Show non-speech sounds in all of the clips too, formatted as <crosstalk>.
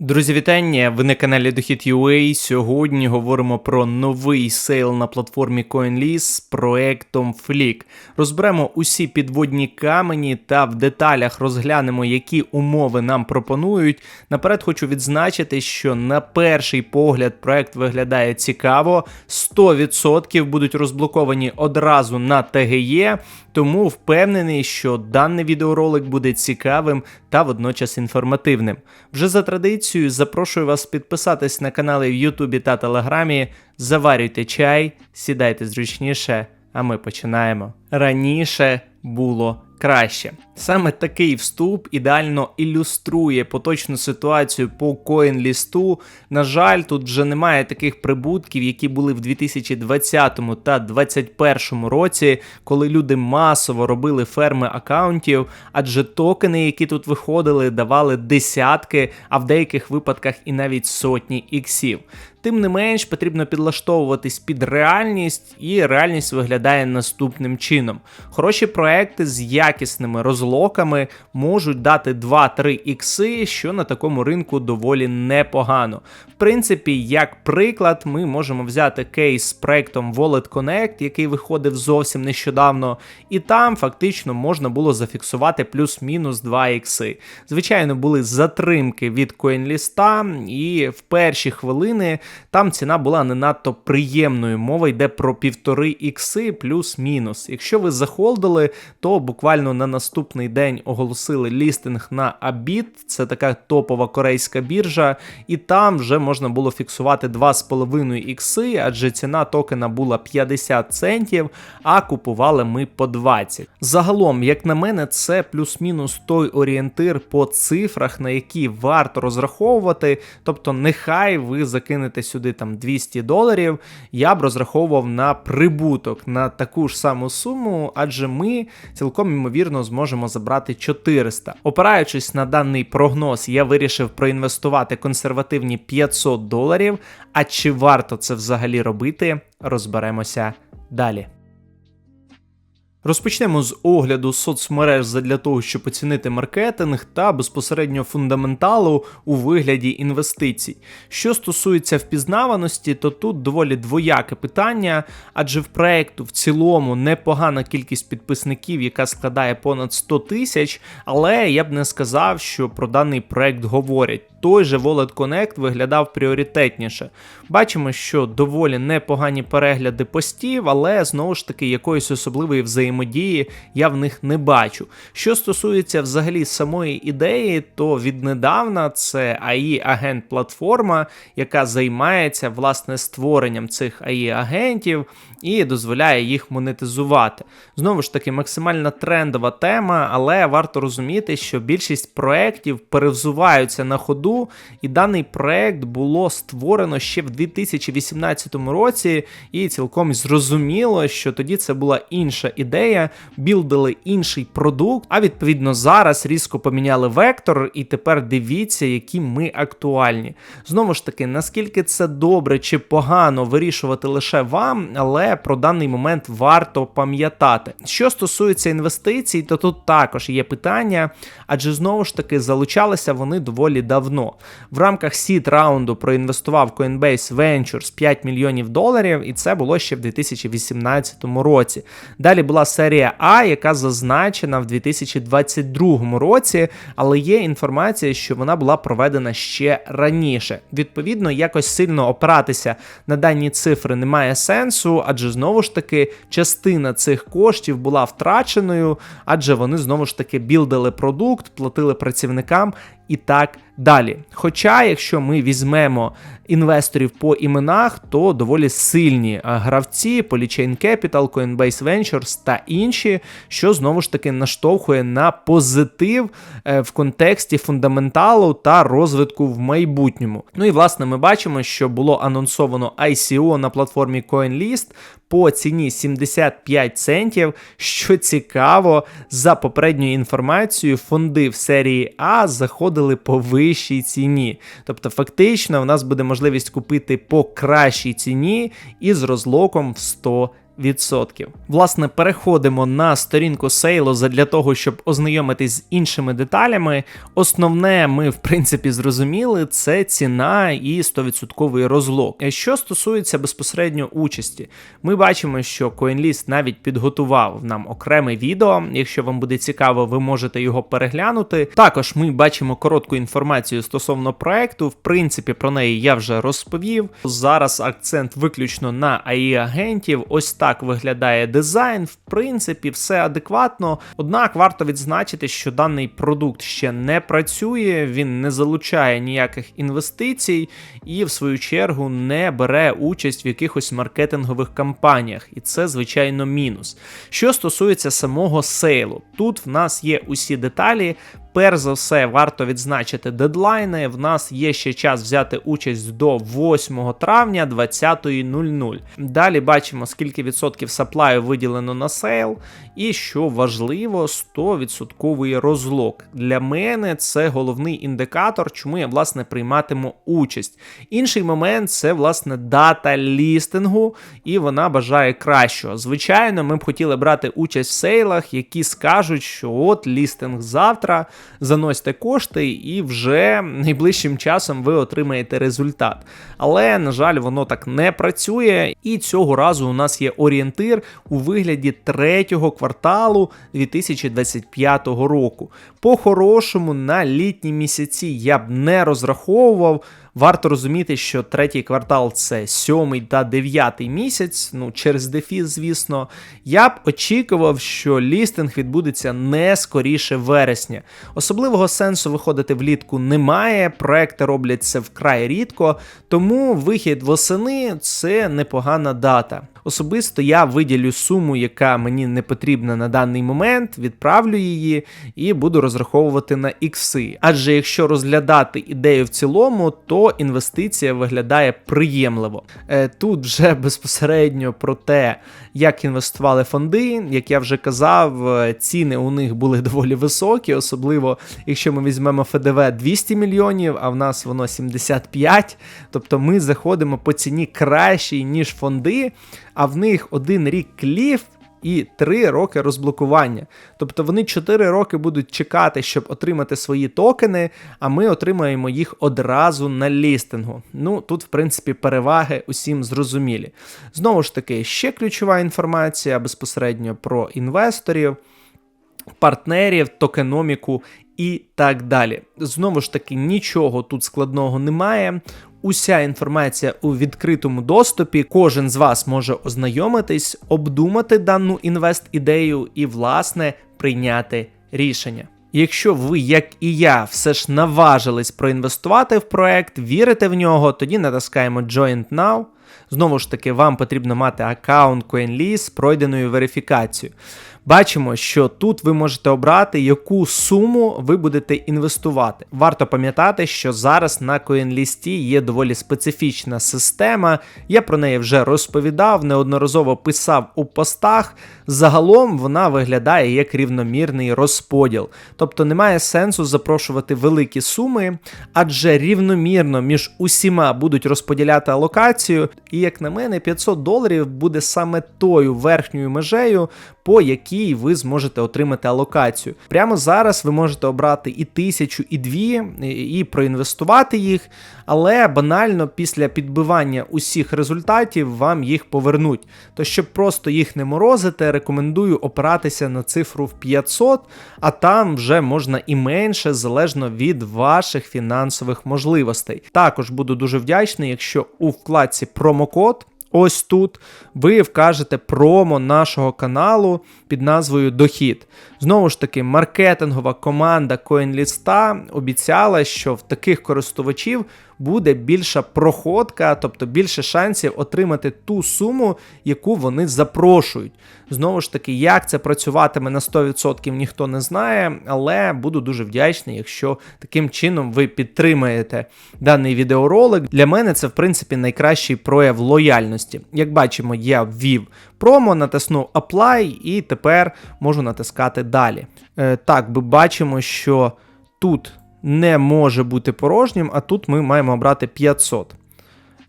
Друзі, вітання! Ви на каналі Дохід.ua. Сьогодні говоримо про новий сейл на платформі CoinList з проектом Flick. Розберемо усі підводні камені та в деталях розглянемо, які умови нам пропонують. Наперед хочу відзначити, що на перший погляд проект виглядає цікаво. 100% будуть розблоковані одразу на TGE, тому впевнений, що даний відеоролик буде цікавим та водночас інформативним. Вже за традицією запрошую вас підписатись на канали в Ютубі та Телеграмі. Заварюйте чай, сідайте зручніше, а ми починаємо. Раніше було краще. Саме такий вступ ідеально ілюструє поточну ситуацію по CoinList. На жаль, тут вже немає таких прибутків, які були в 2020 та 2021 році, коли люди масово робили ферми акаунтів, адже токени, які тут виходили, давали десятки, а в деяких випадках і навіть сотні іксів. Тим не менш, потрібно підлаштовуватись під реальність, і реальність виглядає наступним чином. Хороші проекти з якісними розлоками можуть дати 2-3 ікси, що на такому ринку доволі непогано. В принципі, як приклад, ми можемо взяти кейс з проектом Wallet Connect, який виходив зовсім нещодавно, і там фактично можна було зафіксувати плюс-мінус 2 ікси. Звичайно, були затримки від CoinList, і в перші хвилини. Там ціна була не надто приємною. Мова йде про півтори ікси плюс-мінус. Якщо ви захолдили, то буквально на наступний день оголосили лістинг на Abit, це така топова корейська біржа, і там вже можна було фіксувати 2,5 ікси, адже ціна токена була 50 центів, а купували ми по 20. Загалом, як на мене, це плюс-мінус той орієнтир по цифрах, на які варто розраховувати. Тобто, нехай ви закинете сюди там 200 доларів, я б розраховував на прибуток на таку ж саму суму, адже ми цілком ймовірно зможемо забрати 400. Опираючись на даний прогноз, я вирішив проінвестувати консервативні 500 доларів. А чи варто це взагалі робити, розберемося далі. Розпочнемо з огляду соцмереж для того, щоб оцінити маркетинг та безпосередньо фундаменталу у вигляді інвестицій. Що стосується впізнаваності, то тут доволі двояке питання, адже в проекту в цілому непогана кількість підписників, яка складає понад 100 тисяч, але я б не сказав, що про даний проект говорять той же Wallet Connect виглядав пріоритетніше. Бачимо, що доволі непогані перегляди постів, але знову ж таки якоїсь особливої взаємодії я в них не бачу. Що стосується взагалі самої ідеї, то віднедавна це ai агент платформа, яка займається власне створенням цих ai агентів і дозволяє їх монетизувати. Знову ж таки, максимально трендова тема, але варто розуміти, що більшість проєктів перевзуваються на ходу, і даний проєкт було створено ще в 2018 році, і цілком зрозуміло, що тоді це була інша ідея, білдили інший продукт, а відповідно зараз різко поміняли вектор, і тепер дивіться, які ми актуальні. Знову ж таки, наскільки це добре чи погано вирішувати лише вам, але про даний момент варто пам'ятати. Що стосується інвестицій, то тут також є питання, адже знову ж таки залучалися вони доволі давно. В рамках сід раунду проінвестував Coinbase Ventures 5 мільйонів доларів, і це було ще в 2018 році. Далі була серія А, яка зазначена в 2022 році, але є інформація, що вона була проведена ще раніше. Відповідно, якось сильно опиратися на дані цифри немає сенсу, адже знову ж таки частина цих коштів була втраченою, адже вони знову ж таки білдили продукт, платили працівникам і так далі. Хоча, якщо ми візьмемо інвесторів по іменах, то доволі сильні гравці, Polychain Capital, Coinbase Ventures та інші, що знову ж таки наштовхує на позитив е, в контексті фундаменталу та розвитку в майбутньому. Ну і власне ми бачимо, що було анонсовано ICO на платформі CoinList по ціні 75 центів. Що цікаво, за попередньою інформацією, фонди в серії А заходили по вищій ціні. Тобто, фактично, у нас буде можливість купити по кращій ціні із розлоком в 100 відсотків. Власне, переходимо на сторінку сейлу для того, щоб ознайомитись з іншими деталями. Основне, ми в принципі зрозуміли, це ціна і 100% розлог. Що стосується безпосередньо участі, ми бачимо, що CoinList навіть підготував нам окреме відео. Якщо вам буде цікаво, ви можете його переглянути. Також ми бачимо коротку інформацію стосовно проекту. В принципі, про неї я вже розповів. Зараз акцент виключно на ai агентів. Ось так виглядає дизайн. В принципі, все адекватно. Однак варто відзначити, що даний продукт ще не працює, він не залучає ніяких інвестицій і, в свою чергу, не бере участь в якихось маркетингових кампаніях. І це, звичайно, мінус. Що стосується самого сейлу, тут в нас є усі деталі. Перш за все, варто відзначити дедлайни. В нас є ще час взяти участь до 8 травня 20.00. Далі бачимо, скільки відсотків саплаю виділено на сейл, і що важливо, 100% розлог. Для мене це головний індикатор, чому я власне прийматиму участь. Інший момент це власне дата лістингу, і вона бажає кращого. Звичайно, ми б хотіли брати участь в сейлах, які скажуть, що от лістинг завтра заносьте кошти, і вже найближчим часом ви отримаєте результат. Але, на жаль, воно так не працює. І цього разу у нас є орієнтир у вигляді третього кварталу 2025 року. По-хорошому, на літні місяці я б не розраховував. Варто розуміти, що третій квартал це сьомий та дев'ятий місяць, ну через дефіс, звісно. Я б очікував, що лістинг відбудеться не скоріше вересня. Особливого сенсу виходити влітку немає, проекти роблять це вкрай рідко, тому вихід восени це непогана дата. Особисто я виділю суму, яка мені не потрібна на даний момент, відправлю її і буду розраховувати на ікси. Адже якщо розглядати ідею в цілому, то інвестиція виглядає приємливо. Е, тут вже безпосередньо про те, як інвестували фонди, як я вже казав, е, ціни у них були <laughs> доволі високі, особливо якщо ми візьмемо ФДВ 200 мільйонів, а в нас воно 75. Тобто ми заходимо по ціні кращій, ніж фонди а в них один рік кліф. І 3 роки розблокування. Тобто вони 4 роки будуть чекати, щоб отримати свої токени, а ми отримаємо їх одразу на лістингу. Ну, тут, в принципі, переваги усім зрозумілі. Знову ж таки, ще ключова інформація безпосередньо про інвесторів, партнерів, токеноміку і так далі. Знову ж таки, нічого тут складного немає. Уся інформація у відкритому доступі. Кожен з вас може ознайомитись, обдумати дану інвест-ідею і, власне, прийняти рішення. Якщо ви, як і я, все ж наважились проінвестувати в проект, вірите в нього, тоді натискаємо Join Now. Знову ж таки, вам потрібно мати аккаунт CoinList з пройденою верифікацією. Бачимо, що тут ви можете обрати, яку суму ви будете інвестувати. Варто пам'ятати, що зараз на CoinList є доволі специфічна система. Я про неї вже розповідав, неодноразово писав у постах. Загалом вона виглядає як рівномірний розподіл. Тобто немає сенсу запрошувати великі суми, адже рівномірно між усіма будуть розподіляти алокацію. І, як на мене, 500 доларів буде саме тою верхньою межею, по якій ви зможете отримати алокацію. Прямо зараз ви можете обрати і тисячу, і дві, і проінвестувати їх, але банально після підбивання усіх результатів вам їх повернуть. То щоб просто їх не морозити, рекомендую опиратися на цифру в 500, а там вже можна і менше, залежно від ваших фінансових можливостей. Також буду дуже вдячний, якщо у вкладці промокод. Ось тут ви вкажете промо нашого каналу під назвою Дохід. Знову ж таки, маркетингова команда CoinList обіцяла, що в таких користувачів буде більша проходка, тобто більше шансів отримати ту суму, яку вони запрошують. Знову ж таки, як це працюватиме на 100% ніхто не знає, але буду дуже вдячний, якщо таким чином ви підтримаєте даний відеоролик. Для мене це, в принципі, найкращий прояв лояльності. Як бачимо, я ввів промо, натиснув Apply і тепер можу натискати далі. Е, так, ми бачимо, що тут не може бути порожнім, а тут ми маємо обрати 500.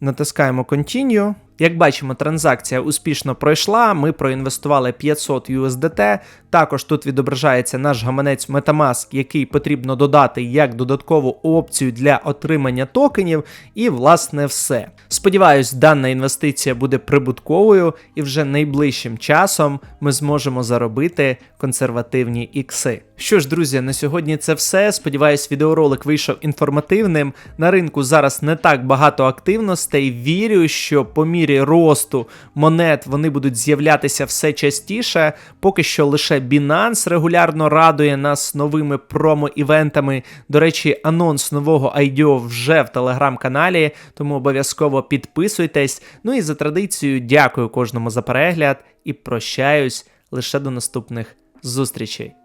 Натискаємо Continue. Як бачимо, транзакція успішно пройшла. Ми проінвестували 500 USDT. Також тут відображається наш гаманець Metamask, який потрібно додати як додаткову опцію для отримання токенів. І, власне, все. Сподіваюсь, дана інвестиція буде прибутковою, і вже найближчим часом ми зможемо заробити консервативні ікси. Що ж, друзі, на сьогодні це все. Сподіваюсь, відеоролик вийшов інформативним. На ринку зараз не так багато активностей. Вірю, що по мірі росту монет вони будуть з'являтися все частіше. Поки що лише Binance регулярно радує нас новими промо-івентами. До речі, анонс нового IDO вже в телеграм-каналі, тому обов'язково підписуйтесь. Ну і за традицією, дякую кожному за перегляд і прощаюсь лише до наступних зустрічей.